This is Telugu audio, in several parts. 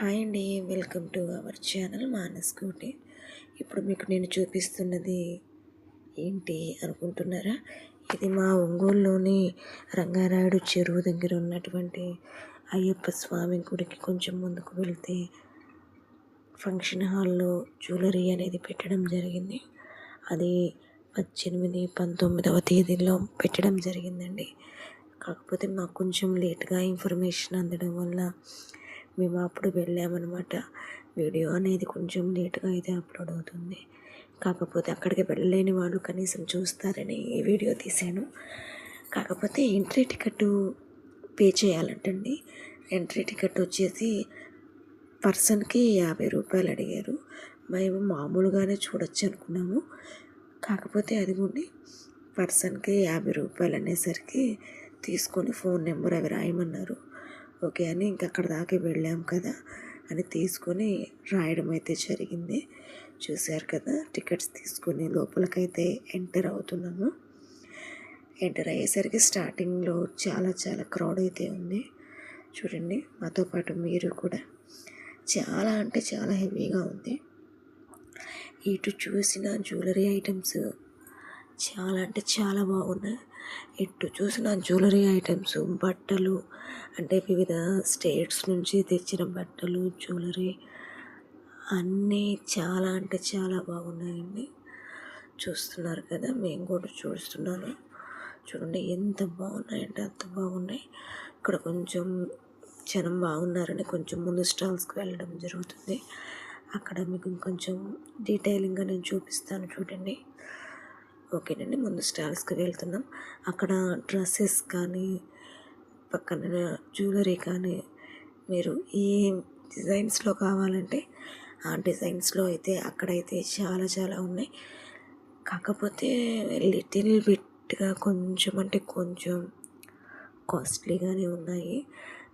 హాయ్ అండి welcome to our channel Manas Koti. ఇప్పుడు మీకు నేను చూపిస్తున్నది ఏంటి అనుకుంటున్నారా? ఇది మా ఒంగోలులోని రంగారాయుడు చెరువు దగ్గర ఉన్నటువంటి అయ్యప్ప స్వామి గుడికి కొంచెం ముందుకు వెళ్తే ఫంక్షన్ హాల్లో జ్యువెలరీ అనేది పెట్టడం జరిగింది. అది పద్దెనిమిది పంతొమ్మిదవ తేదీలో పెట్టడం జరిగిందండి. కాకపోతే మాకు కొంచెం లేట్గా ఇన్ఫర్మేషన్ అందడం వల్ల మేము అప్పుడు వెళ్ళామన్నమాట. వీడియో అనేది కొంచెం లేట్గా అయితే అప్లోడ్ అవుతుంది. కాకపోతే అక్కడికి వెళ్ళలేని వాళ్ళు కనీసం చూస్తారని ఈ వీడియో తీశాను. కాకపోతే ఎంట్రీ టికెట్ పే చేయాలంటండి. ఎంట్రీ టికెట్ వచ్చేసి పర్సన్కి యాభై రూపాయలు అడిగారు. మేము మామూలుగానే చూడొచ్చు అనుకున్నాము. కాకపోతే అదిగోండి పర్సన్కి యాభై రూపాయలు అనేసరికి తీసుకొని ఫోన్ నెంబర్ అవి రాయమన్నారు. ఓకే అని ఇంక అక్కడ దాకా వెళ్ళాం కదా అని తీసుకొని రాయడం అయితే జరిగింది. చూశారు కదా టికెట్స్ తీసుకొని లోపలికైతే ఎంటర్ అవుతున్నాము. ఎంటర్ అయ్యేసరికి స్టార్టింగ్లో చాలా చాలా క్రౌడ్ అయితే ఉంది. చూడండి మాతో పాటు మీరు కూడా. చాలా అంటే చాలా హెవీగా ఉంది. ఇటు చూసిన జ్యువెలరీ ఐటమ్స్ చాలా అంటే చాలా బాగున్నాయి. ఎటు చూసిన జ్యువెలరీ ఐటమ్స్ బట్టలు అంటే వివిధ స్టేట్స్ నుంచి తెచ్చిన బట్టలు జ్యువెలరీ అన్నీ చాలా అంటే చాలా బాగున్నాయండి. చూస్తున్నారు కదా మేము కూడా చూస్తున్నాను. చూడండి ఎంత బాగున్నాయంటే అంత బాగున్నాయి. ఇక్కడ కొంచెం జనం బాగున్నారని కొంచెం ముందు స్టాల్స్కి వెళ్ళడం జరుగుతుంది. అక్కడ మీకు ఇంకొంచెం డీటెయిలింగ్గా నేను చూపిస్తాను చూడండి. ఓకేనండి ముందు స్టాల్స్కి వెళ్తున్నాం. అక్కడ డ్రెస్సెస్ కానీ పక్కన జ్యువెలరీ కానీ మీరు ఏ డిజైన్స్లో కావాలంటే ఆ డిజైన్స్లో అయితే అక్కడైతే చాలా చాలా ఉన్నాయి. కాకపోతే లిటిల్ బిట్గా కొంచెం అంటే కొంచెం కాస్ట్లీగానే ఉన్నాయి.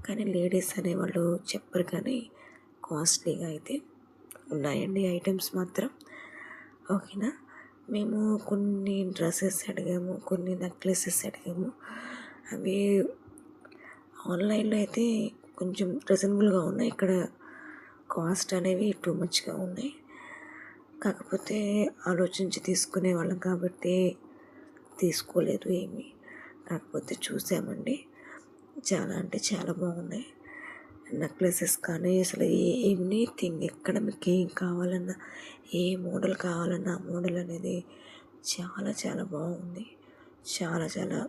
కానీ లేడీస్ అనేవాళ్ళు చెప్పరు కానీ కాస్ట్లీగా అయితే ఉన్నాయండి ఐటమ్స్ మాత్రం. ఓకేనా? మేము కొన్ని డ్రెస్సెస్ అడిగాము కొన్ని నెక్లెసెస్ అడిగాము. అవి ఆన్లైన్లో అయితే కొంచెం రీజనబుల్గా ఉన్నాయి. ఇక్కడ కాస్ట్ అనేవి టూ మచ్గా ఉన్నాయి. కాకపోతే ఆలోచించి తీసుకునే వాళ్ళం కాబట్టి తీసుకోలేదు ఏమి. కాకపోతే చూసామండి. చాలా అంటే చాలా బాగున్నాయి. నెక్లెసెస్ కానీ అసలు ఏ ఎనీథింగ్ ఎక్కడ మీకు ఏం కావాలన్నా ఏ మోడల్ కావాలన్నా ఆ మోడల్ అనేది చాలా చాలా బాగుంది. చాలా చాలా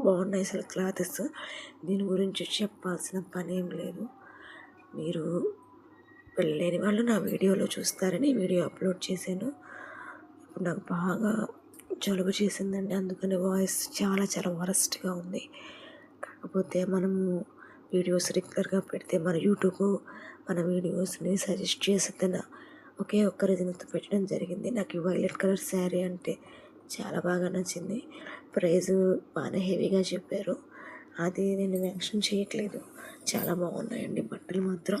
బాగున్నాయి అసలు క్లాతెస్ దీని గురించి చెప్పాల్సిన పని ఏం లేదు. మీరు వెళ్ళలేని వాళ్ళు నా వీడియోలో చూస్తారని వీడియో అప్లోడ్ చేశాను. ఇప్పుడు నాకు బాగా జలుబు చేసిందండి అందుకని వాయిస్ చాలా చాలా వరస్ట్గా ఉంది. కాకపోతే మనము వీడియోస్ రెగ్యులర్గా పెడితే మన యూట్యూబ్ మన వీడియోస్ని సజెస్ట్ చేస్తుందన్న ఒకే ఒక్క రీజన్తో పెట్టడం జరిగింది. నాకు ఈ వైలెట్ కలర్ శారీ అంటే చాలా బాగా నచ్చింది. ప్రైజ్ బాగా హెవీగా చెప్పారు. అది నేను మెన్షన్ చేయట్లేదు. చాలా బాగున్నాయండి బట్టలు మాత్రం.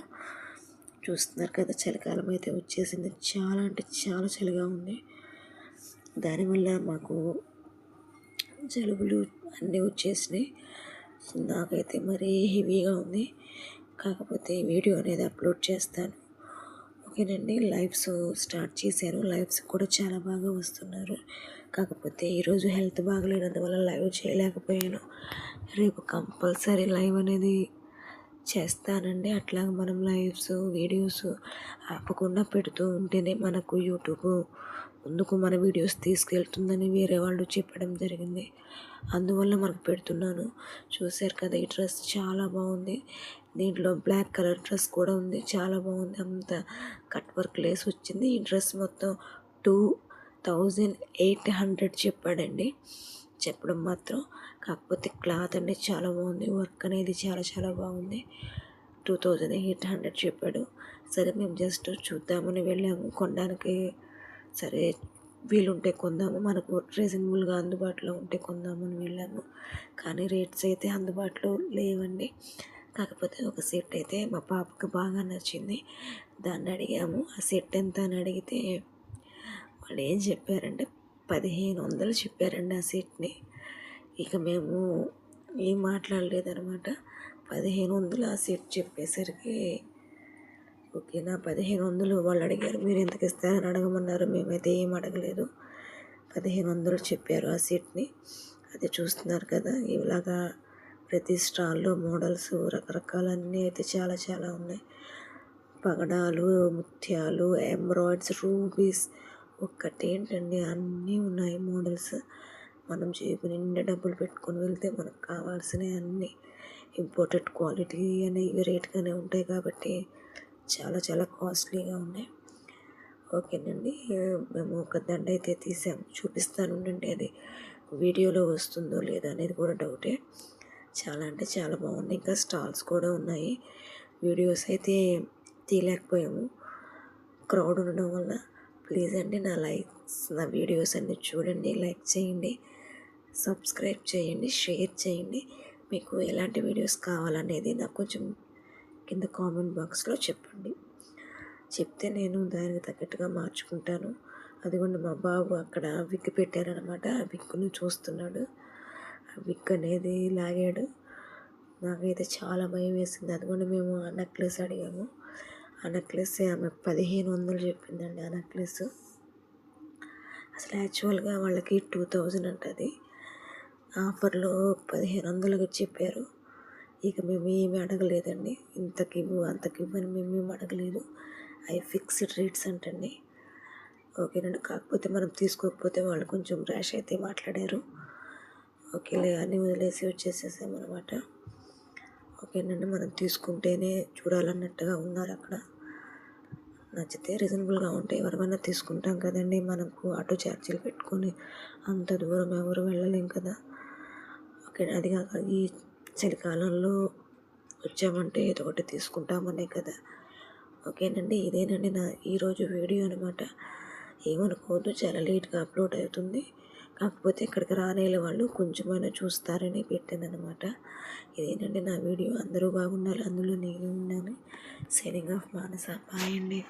చూస్తున్నారు కదా చలికాలం అయితే వచ్చేసింది. చాలా అంటే చాలా చలిగా ఉంది. దానివల్ల మాకు జలుబులు అన్నీ వచ్చేసినాయి. నాకైతే మరీ హెవీగా ఉంది. కాకపోతే వీడియో అనేది అప్లోడ్ చేస్తాను. ఓకేనండి లైవ్స్ స్టార్ట్ చేశాను. లైవ్స్ కూడా చాలా బాగా వస్తున్నారు. కాకపోతే ఈరోజు హెల్త్ బాగలేనందువల్ల లైవ్ చేయలేకపోయాను. రేపు కంపల్సరీ లైవ్ అనేది చేస్తానండి. అట్లా మనం లైవ్స్ వీడియోస్ ఆపకుండా పెడుతూ ఉంటేనే మనకు యూట్యూబ్ ముందుకు మన వీడియోస్ తీసుకెళ్తుందని వేరే వాళ్ళు చెప్పడం జరిగింది. అందువల్ల మనకు పెడుతున్నాను. చూశారు కదా ఈ డ్రెస్ చాలా బాగుంది. దీంట్లో బ్లాక్ కలర్ డ్రెస్ కూడా ఉంది. చాలా బాగుంది. అంత కట్ వర్క్ లేస్ వచ్చింది. ఈ డ్రెస్ మొత్తం టూ థౌజండ్ ఎయిట్ హండ్రెడ్ చెప్పాడండి. చెప్పడం మాత్రం. కాకపోతే క్లాత్ అనేది చాలా బాగుంది. వర్క్ అనేది చాలా చాలా బాగుంది. టూ థౌజండ్ ఎయిట్ హండ్రెడ్ చెప్పాడు. సరే మేము జస్ట్ చూద్దామని వెళ్ళాము. కొనడానికి సరే వీలుంటే కొందాము. మనకు రీజనబుల్గా అందుబాటులో ఉంటే కొందామని వెళ్ళాము. కానీ రేట్స్ అయితే అందుబాటులో లేవండి. కాకపోతే ఒక సెట్ అయితే మా పాపకు బాగా నచ్చింది. దాన్ని అడిగాము. ఆ సెట్ ఎంత అని అడిగితే వాళ్ళు ఏం చెప్పారంటే పదిహేను వందలు చెప్పారండి ఆ సెట్ని. ఇక మేము ఏం మాట్లాడలేదనమాట పదిహేను వందలు ఆ సెట్ చెప్పేసరికి ఓకేనా పదిహేను వందలు వాళ్ళు అడిగారు. మీరు ఎందుకు ఇస్తారని అడగమన్నారు. మేమైతే ఏం అడగలేదు. పదిహేను వందలు చెప్పారు ఆ సీట్ని. అది చూస్తున్నారు కదా ఇలాగా ప్రతి స్టాల్లో మోడల్స్ రకరకాలన్నీ అయితే చాలా చాలా ఉన్నాయి. పగడాలు ముత్యాలు ఎంబ్రాయిడ్స్ రూబీస్ ఒక్కటేంటండి? అన్నీ ఉన్నాయి మోడల్స్. మనం జేబు నిండా డబ్బులు పెట్టుకొని వెళ్తే మనకు కావాల్సినవి అన్నీ. ఇంపోర్టెడ్ క్వాలిటీ అనేవి రేట్గానే ఉంటాయి కాబట్టి చాలా చాలా కాస్ట్లీగా ఉన్నాయి. ఓకేనండి. మేము ఒక దండ అయితే తీసాము. చూపిస్తాను ఉండండి అది వీడియోలో వస్తుందో లేదో అనేది కూడా డౌటే. చాలా అంటే చాలా బాగుంది ఇంకా స్టాల్స్ కూడా ఉన్నాయి. వీడియోస్ అయితే తీయలేకపోయాము. క్రౌడ్ ఉండడం వల్ల ప్లీజ్ అండి నా లైక్స్ నా వీడియోస్ అన్ని చూడండి. లైక్ చేయండి. సబ్స్క్రైబ్ చేయండి. షేర్ చేయండి. మీకు ఎలాంటి వీడియోస్ కావాలనేది నాకు కొంచెం కింద కామెంట్ బాక్స్లో చెప్పండి. చెప్తే నేను దానికి తగ్గట్టుగా మార్చుకుంటాను. అదిగోండి మా బాబు అక్కడ విగ్ పెట్టారనమాట ఆ విగ్గును చూస్తున్నాడు. ఆ విగ్ అనేది లాగాడు. నాకైతే చాలా భయం వేసింది. అదిగోండి మేము ఆ నెక్లెస్ అడిగాము. ఆ నెక్లెస్ ఆమె పదిహేను వందలు చెప్పిందండి ఆ నెక్లెస్. అసలు యాక్చువల్గా వాళ్ళకి టూ థౌజండ్ అంటది ఆఫర్లో పదిహేను వందలకి చెప్పారు. ఇక మేము ఏమి అడగలేదండి. ఇంతకి ఇవ్వు అంతకి ఇవ్వని మేము ఏమి అడగలేదు. అవి ఫిక్స్డ్ రేట్స్ అంటండి. ఓకేనండి. కాకపోతే మనం తీసుకోకపోతే వాళ్ళు కొంచెం ర్యాష్ అయితే మాట్లాడారు. ఓకేలే అని వదిలేసి వచ్చేసేసామన్నమాట ఓకేనండి. మనం తీసుకుంటేనే చూడాలన్నట్టుగా ఉన్నారు అక్కడ. నచ్చితే రీజనబుల్గా ఉంటే ఎవరిమైనా తీసుకుంటాం కదండి. మనకు ఆటో ఛార్జీలు పెట్టుకొని అంత దూరం ఎవరు వెళ్ళలేం కదా. ఓకే అది కాక ఈ చలికాలంలో వచ్చామంటే ఏదో ఒకటి తీసుకుంటామనే కదా. ఓకేనండి ఇదేనండి నా ఈరోజు వీడియో అనమాట ఏమనుకోవద్దు చాలా లేట్గా అప్లోడ్ అవుతుంది. కాకపోతే ఇక్కడికి రానేలే వాళ్ళు కొంచెమైనా చూస్తారని పెట్టానమాట ఇదేనండి నా వీడియో. అందరూ బాగుండాలి అందులో నేను ఉన్నాను. సైనింగ్ ఆఫ్ మానస. బాయ్ అండి.